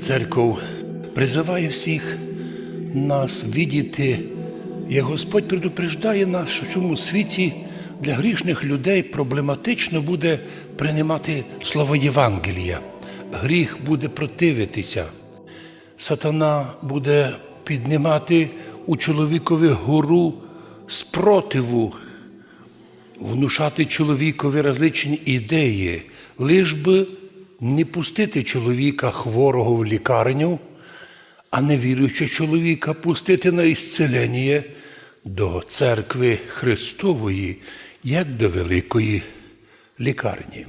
Церков призиває всіх нас відіти, як Господь предупреждає нас, що в цьому світі для грішних людей проблематично буде приймати слово Євангелія. Гріх буде противитися. Сатана буде піднімати у чоловікові гору спротиву, внушати чоловікові различні ідеї, лиш би не пустити чоловіка хворого в лікарню, а невіруючого чоловіка пустити на ісцелення до церкви Христової, як до великої лікарні.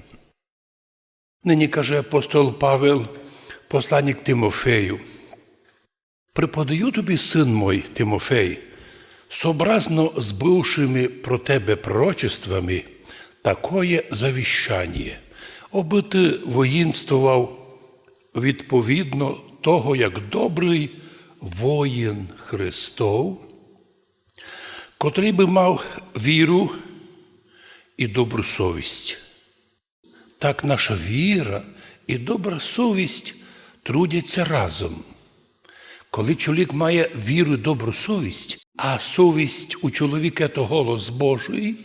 Нині каже апостол Павел, посланник Тимофею. Преподаю тобі, син мой Тимофей, сообразно з бившими про тебе пророчествами, такое завіщання, аби ти воїнствував відповідно того, як добрий воїн Христов, котрий би мав віру і добру совість. Так наша віра і добра совість трудяться разом. Коли чоловік має віру і добру совість, а совість у чоловіка то голос Божий,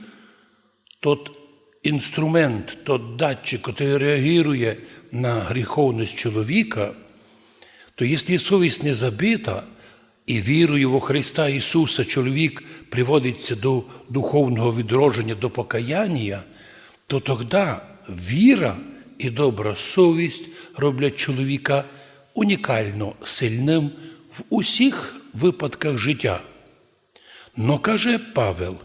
тот інструмент, тот датчик, який реагує на гріховність чоловіка, то якщо совість не забита, і вірою во Христа Ісуса чоловік приводиться до духовного відродження, до покаяння, то тоді віра і добра совість роблять чоловіка унікально сильним в усіх випадках життя. Но каже Павел,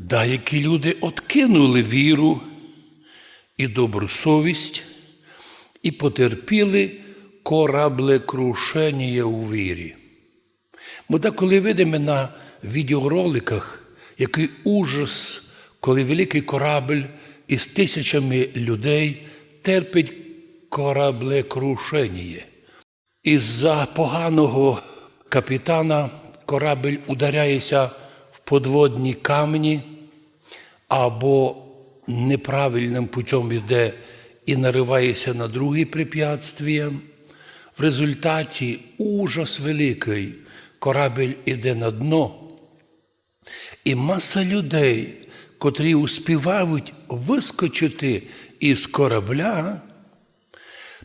деякі люди откинули віру і добру совість і потерпіли кораблекрушення у вірі. Ми деколи видимо на відеороликах, який ужас, коли великий корабль із тисячами людей терпить кораблекрушення. Із-за поганого капітана корабль ударяється подводні камні або неправильним путем йде і наривається на другі препятствия. В результаті ужас великий, корабель іде на дно. І маса людей, котрі успівають вискочити із корабля,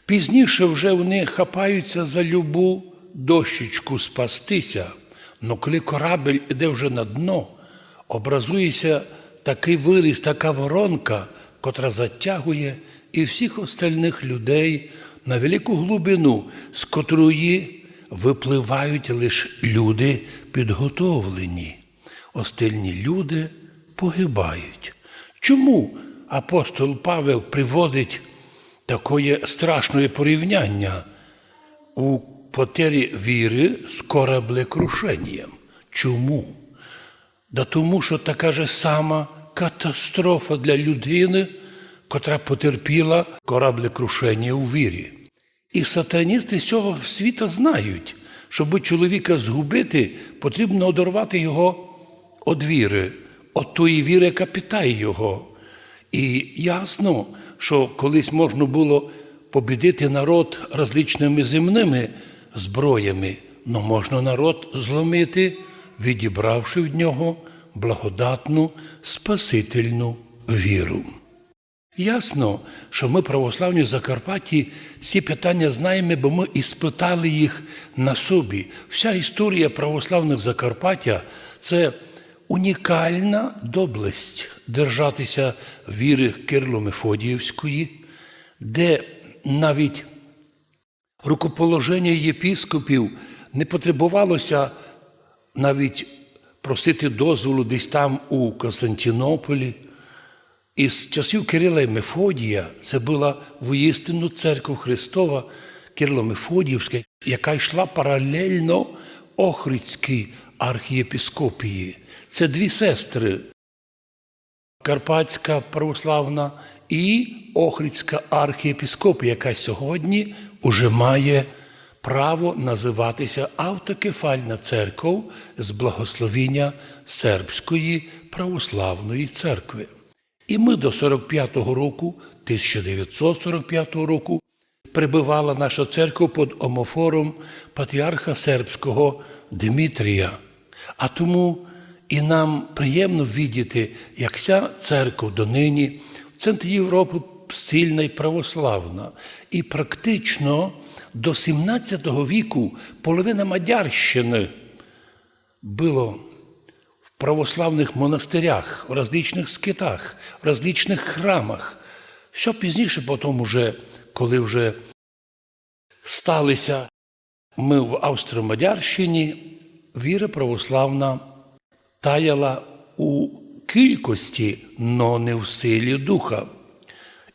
пізніше вже вони хапаються за любу дощечку спастися. Но коли корабель іде вже на дно, образується такий виріс, така воронка, котра затягує і всіх остальних людей на велику глибину, з котрої випливають лише люди підготовлені. Остальні люди погибають. Чому апостол Павел приводить таке страшне порівняння у потері віри з кораблекрушенням? Чому? Да тому, що така ж сама катастрофа для людини, котра потерпіла кораблекрушення у вірі. І сатаністи цього світа знають, щоб чоловіка згубити, потрібно одорвати його від віри, від тої віри, яка питає його. І ясно, що колись можна було побідити народ различними земними зброями, але можна народ зломити, відібравши від нього благодатну спасительну віру. Ясно, що ми, православні в Закарпатті, ці питання знаємо, бо ми іспитали їх на собі. Вся історія православних Закарпаття це унікальна доблесть держатися віри Кирло Мефодіївської, де навіть рукоположення єпіскопів не потребувалося навіть просити дозволу десь там у Константинополі. Із часів Кирила і Мефодія це була воістину церква Христова Кирило Мефодіївська, яка йшла паралельно Охридській архієпіскопії. Це дві сестри Карпатська православна і Охридська архієпіскопія, яка сьогодні уже має право називатися автокефальна церква з благословіння Сербської православної церкви. І ми до 45-го року, 1945 року, прибивала наша церква під омофором патріарха сербського Дмитрія. А тому і нам приємно видіти, як вся церква донині в центрі Європи сильна і православна. І практично до 17 віку половина Мадярщини було в православних монастирях, в различних скитах, в различних храмах. Що пізніше, потім, уже, коли вже сталися ми в Австро-Мадярщині, віра православна таяла у кількості, но не в силі духа.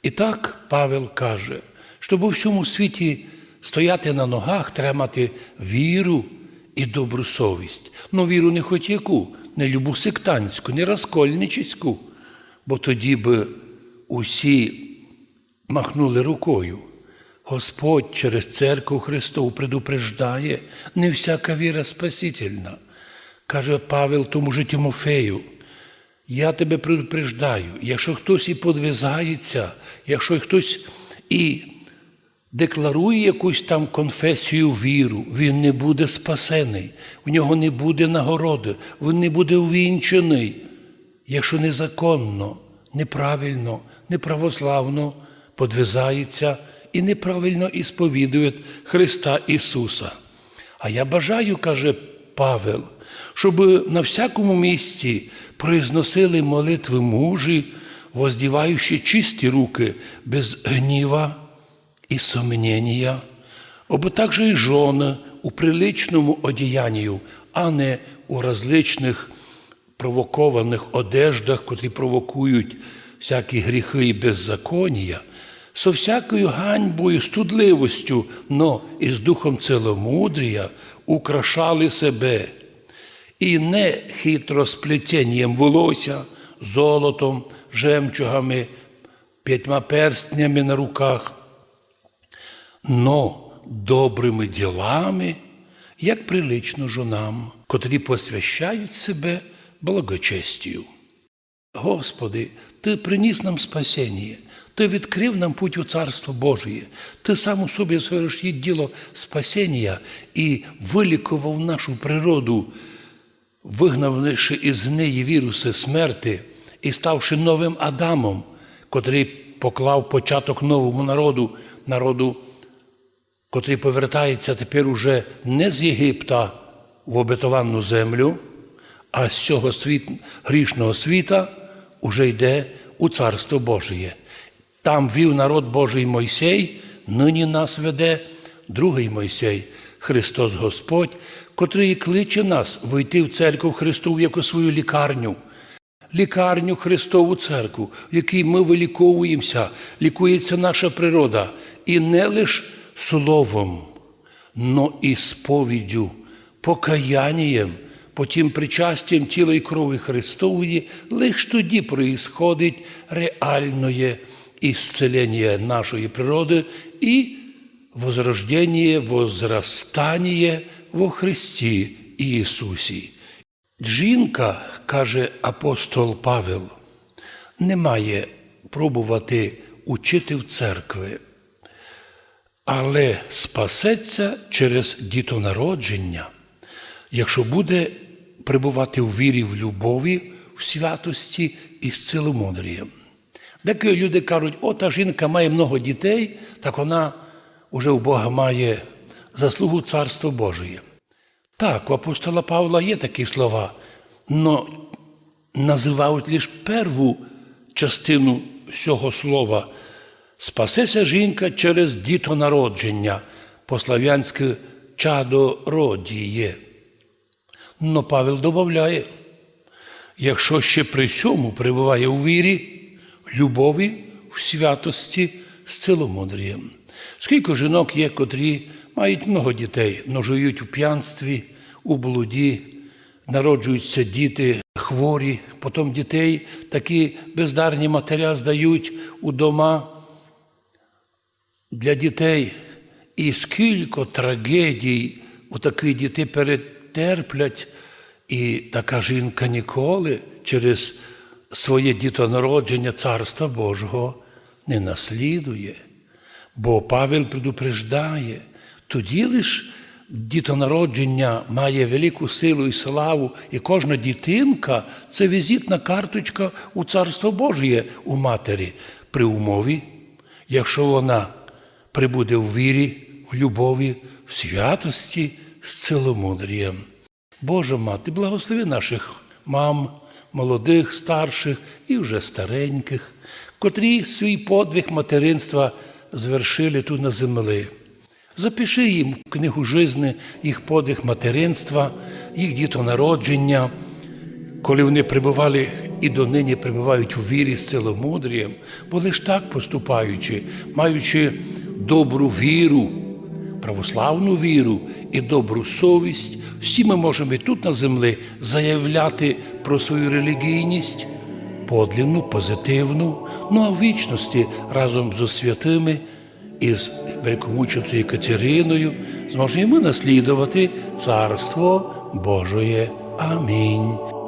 І так Павел каже, щоб у всьому світі стояти на ногах, треба мати віру і добру совість. Ну, віру не хоч яку, не любу сектантську, не розкольничську, бо тоді би усі махнули рукою. Господь через церкву Христову предупреждає, не всяка віра спасительна. Каже Павел тому же Тимофею, я тебе предупреждаю, якщо хтось і подвизається, якщо хтось і декларує якусь там конфесію віру, він не буде спасений, в нього не буде нагороди, він не буде увінчений, якщо незаконно, неправильно, неправославно подвизається і неправильно ісповідує Христа Ісуса. А я бажаю, каже Павел, щоб на всякому місці произносили молитви мужі, воздіваючи чисті руки без гніва і сомнення, або також і жони у приличному одіянню, а не у различних провокованих одеждах, котрі провокують всякі гріхи і беззаконня, со всякою ганьбою, студливостю, но і з духом целомудрія украшали себе і не хитросплетінням волосся, золотом, жемчугами, п'ятьма перстнями на руках, но добрими ділами, як прилично жонам, котрі посвящають себе благочестію. Господи, Ти приніс нам спасіння, Ти відкрив нам путь у Царство Божє, Ти сам у собі совершив діло спасіння і вилікував нашу природу, вигнавши із неї віруси смерти і ставши новим Адамом, котрий поклав початок новому народу, народу, котрий повертається тепер уже не з Єгипта в обетовану землю, а з цього світ, грішного світа уже йде у Царство Божє. Там вів народ Божий Мойсей, нині нас веде другий Мойсей, Христос Господь, котрий кличе нас вийти в церкву Христову як у свою лікарню. Лікарню Христову церкву, в якій ми виліковуємося, лікується наша природа, і не лише словом, но і сповіддю, покаянням, потім причастям тіла і крові Христової, лише тоді происходить реальне исцеление нашої природи і возрождение, возрастання во Христі Ісусі. Жінка, каже апостол Павел, не має пробувати учити в церкви, але спасеться через дітонародження, якщо буде перебувати в вірі, в любові, в святості і з ціломудрієм. Деякі люди кажуть, о, та жінка має много дітей, так вона вже у Бога має заслугу Царства Божої. Так, у апостола Павла є такі слова, але називають лише перву частину цього слова. Спасеся жінка через дітонародження, по-слав'янськи чадородіє. Но Павел додає, якщо ще при цьому перебуває у вірі, любові, в святості з ціломудрієм. Скільки жінок є, котрі мають много дітей, но живуть у п'янстві, у блуді, народжуються діти хворі, потім дітей такі бездарні матеря здають у дома для дітей. І скільки трагедій у таких дітей перетерплять, і така жінка ніколи через своє дітонародження Царства Божого не наслідує. Бо Павел предупреждає, тоді лиш дітонародження має велику силу і славу, і кожна дітинка це візитна карточка у Царство Божє у матері при умові, якщо вона прибуде в вірі, в любові, в святості з ціломудрієм. Божа мати, благослови наших мам, молодих, старших і вже стареньких, котрі свій подвиг материнства звершили тут на землі. Запиши їм книгу жизни їх подвиг материнства, їх дітонародження, коли вони прибували і донині прибувають у вірі з ціломудрієм, бо лиш так поступаючи, маючи добру віру, православну віру і добру совість, всі ми можемо і тут на землі заявляти про свою релігійність, подлинну, позитивну, ну а в вічності разом з святими і з великомученою Катериною зможемо наслідувати Царство Божоє. Амінь.